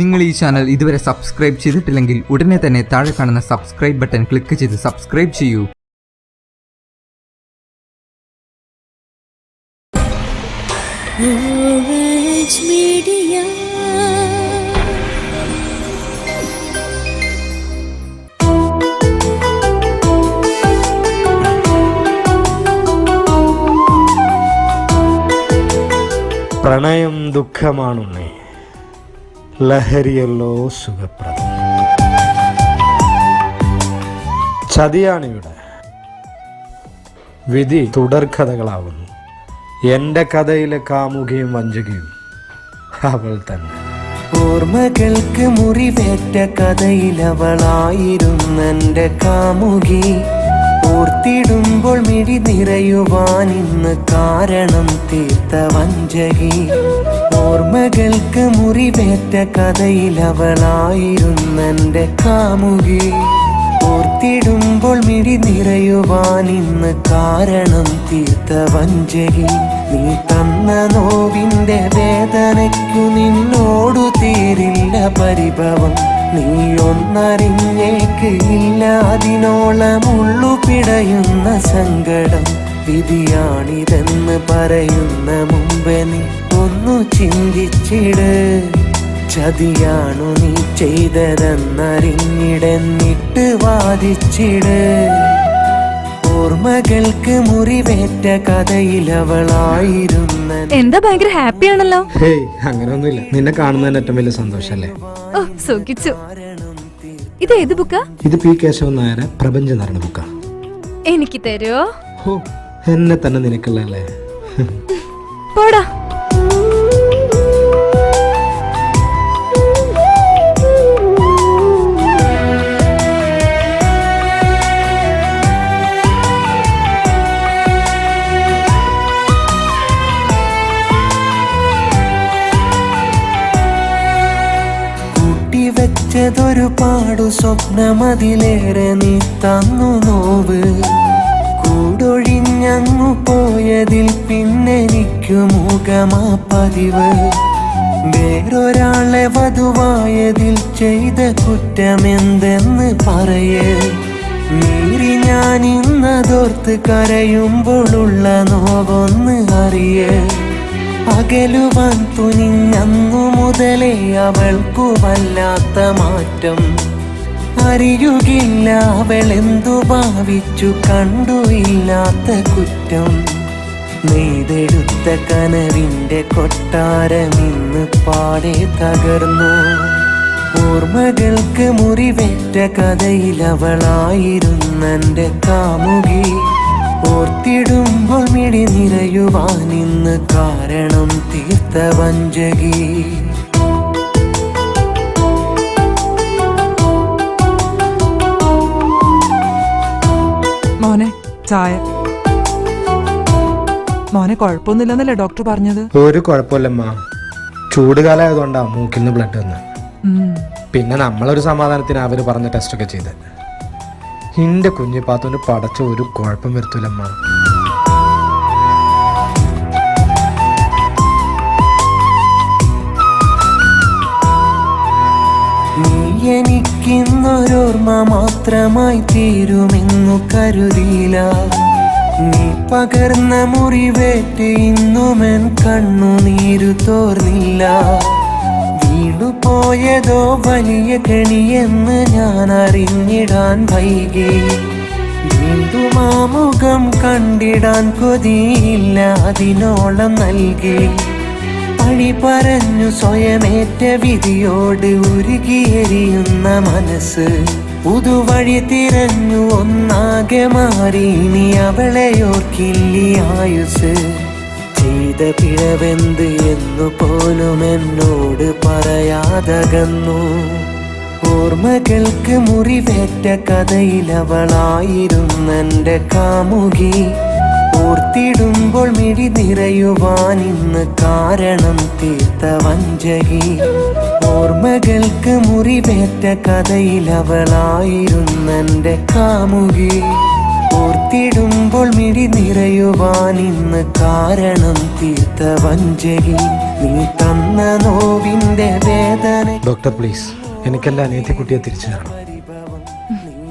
നിങ്ങൾ ഈ ചാനൽ ഇതുവരെ സബ്സ്ക്രൈബ് ചെയ്തിട്ടില്ലെങ്കിൽ ഉടനെ തന്നെ താഴെ കാണുന്ന സബ്സ്ക്രൈബ് ബട്ടൺ ക്ലിക്ക് ചെയ്ത് സബ്സ്ക്രൈബ് ചെയ്യൂ. പ്രണയം ദുഃഖമാണുണ്ണേ. ലഹരിയല്ലോ സുഖപ്രദം. ചതിയാണിവിടെ. വിധി തുടർക്കഥകളാവുന്നു. എന്റെ കഥയിലെ കാമുകയും വഞ്ചകയും അവൾ തന്നെ. ഓർമ്മകൾക്ക് മുറിവേറ്റ കഥയിലവളായിരുന്നെന്റെ കാമുകി. ഓർത്തിടുമ്പോൾ മിഴി നിറയുവാൻ ഇന്ന് കാരണം തീർത്ത വഞ്ചകി. ഓർമ്മകൾക്ക് മുറിവേറ്റ കഥയിൽ കഥയിലവളായിരുന്നെന്റെ കാമുകി. ഓർത്തിടുമ്പോൾ മിഴി നിറയുവാൻ ഇന്ന് കാരണം തീർത്ത വഞ്ചകി. നീ തന്ന നോവിന്റെ വേദനയ്ക്കു നിന്നോടു തീരില്ല പരിഭവം. നീ ഒന്നറിഞ്ഞേക്ക് ഇല്ല അതിനോളം ഉള്ളു പിടയുന്ന സങ്കടം. വിധിയാണിതെന്ന് പറയുന്ന മുമ്പേ നീ ഒന്നു ചിന്തിച്ചിട്. ചതിയാണു നീ ചെയ്തതെന്നറിഞ്ഞിടന്നിട്ട് വാദിച്ചിട്. ഓർമ്മകൾക്ക് മുറിവേറ്റ കഥയിലവളായിരുന്ന എന്താ ഭയങ്കര ഹാപ്പി ആണല്ലോ? ഹേയ് അങ്ങനെയൊന്നുമില്ല നിന്നെ കാണുന്നതിന് ഏറ്റവും വലിയ സന്തോഷല്ലേ? ഓ സുഖിച്ചു. ഇത് ഏത് ബുക്കാ? ഇത് പി കേശവൻ നായരെ പ്രപഞ്ച നടന ബുക്കാ. എനിക്ക് തരുമോ ഹോ എന്നെ തന്നെ നിനക്കല്ലേ പോടാ. കൂട്ടിവെച്ചതൊരു പാടു സ്വപ്നമതിലേറെ നീ തന്നു നോവ്. കൂടൊഴിഞ്ഞങ്ങു പോയതിൽ പിന്നെനിക്കു മുഖമാ പതിവ്. വേറൊരാളെ വധുവായതിൽ ചെയ്ത കുറ്റമെന്തെന്ന് പറയേ. മീറി ഞാൻ ഇന്നതോർത്ത് കരയുമ്പോഴുള്ള നോവൊന്ന് അറിയേ. അകലുവാൻ തുനിഞ്ഞന്നു മുതലേ അവൾക്കു വല്ലാത്ത മാറ്റം. അറിയുകില്ല അവളെന്തു ഭാവിച്ചു കണ്ടു ഇല്ലാത്ത കുറ്റം. നെയ്തെടുത്ത കനവിന്റെ കൊട്ടാരം ഇന്ന് പാടെ തകർന്നു. ഓർമ്മകൾക്ക് മുറിവേറ്റ കഥയിലവളായിരുന്നെന്റെ കാമുകി. ഓർത്തിടുമ്പോൾ മിടി നിറയുവാൻ ഇന്ന് കാരണം തീർത്ത വഞ്ചകി. മോനെ ചായ. മോനെ കുഴപ്പമൊന്നുമില്ലെന്നല്ലേ ഡോക്ടർ പറഞ്ഞത്? ഒരു കുഴപ്പമില്ലമ്മ. ചൂട് കാലമായതുകൊണ്ടാ മൂക്കിൽ നിന്ന് ബ്ലഡ് വന്ന്. പിന്നെ നമ്മളൊരു സമാധാനത്തിന് അവർ പറഞ്ഞ ടെസ്റ്റ് ഒക്കെ ചെയ്ത്. എന്റെ കുഞ്ഞു പാത്തുവിന് പടച്ച ഒരു കുഴപ്പം വരുത്തൂലമ്മ എനിക്കിന്നൊരോർമ്മ മാത്രമായി തീരുമെന്നു കരുതിയില്ല. നീ പകർന്ന മുറിവേറ്റ് ഇന്നുമെൻ കണ്ണുനീരു തോർന്നില്ല. വീണുപോയതോ വലിയ കെണിയെന്ന് ഞാൻ അറിഞ്ഞിടാൻ വൈകി. വീണ്ടും ആ മുഖം കണ്ടിടാൻ കൊതിയില്ല അതിനോളം നൽകി. പഴി പറഞ്ഞു സ്വയമേറ്റ വിധിയോട് ഉരുകിയെരിയുന്ന മനസ്സ്. പുതുവഴി തിരഞ്ഞു ഒന്നാകെ മാറി നീ അവളെ ഓർക്കില്ലി ആയുസ് ചെയ്ത പിഴവെന്ത് എന്നു പോലും എന്നോട് പറയാതകന്നു. ഓർമ്മകൾക്ക് മുറിവേറ്റ കഥയിലവളായിരുന്നെന്റെ കാമുകി. ഓർത്തിടുമ്പോൾ മിഴി നിറയുവാൻ ഇന്ന് കാരണം തീർത്ത വഞ്ചകി. ഓർമ്മകൾക്ക് മുറിവേറ്റ കഥയിലവളായിരുന്നെന്റെ കാമുകി. ഓർത്തിടുമ്പോൾ മിഴി നിറയുവാൻ ഇന്ന് കാരണം തീർത്ത വഞ്ചകി. നീ തന്ന നോവിന്റെ വേദന ഡോക്ടർ പ്ലീസ്. എനിക്കല്ല അനിയത്തിക്കുട്ടിയെ തിരിച്ചു തരണം.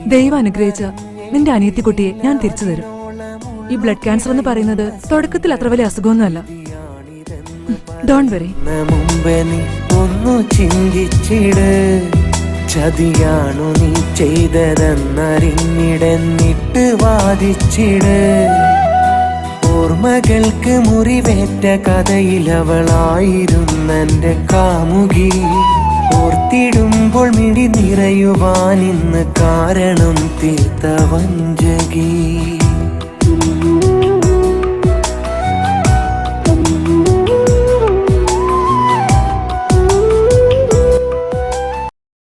ദൈവം അനുഗ്രഹിച്ച നിന്റെ അനിയത്തിക്കുട്ടിയെ ഞാൻ തിരിച്ചു തരും. ഈ ബ്ലഡ് ക്യാൻസർ എന്ന് പറയുന്നത് തുടക്കത്തിൽ അത്ര വലിയ അസുഖമൊന്നുമല്ല. ഡോൺ വെറി ന മുമ്പ് നീ ഒന്നു ചിന്തിച്ചിട്. ചതിയാണു നീ ചെയ്തതെന്നറിഞ്ഞിടന്നിട്ട് വാദിച്ചിട്. ഓർമ്മകൾക്ക് മുറിവേറ്റ കഥയിൽ അവളായിരുന്നെന്റെ കാമുകി. ഓർത്തിടുമ്പോൾ മിടി നിറയുവാൻ ഇന്ന് കാരണം തീർത്ത വഞ്ചകി.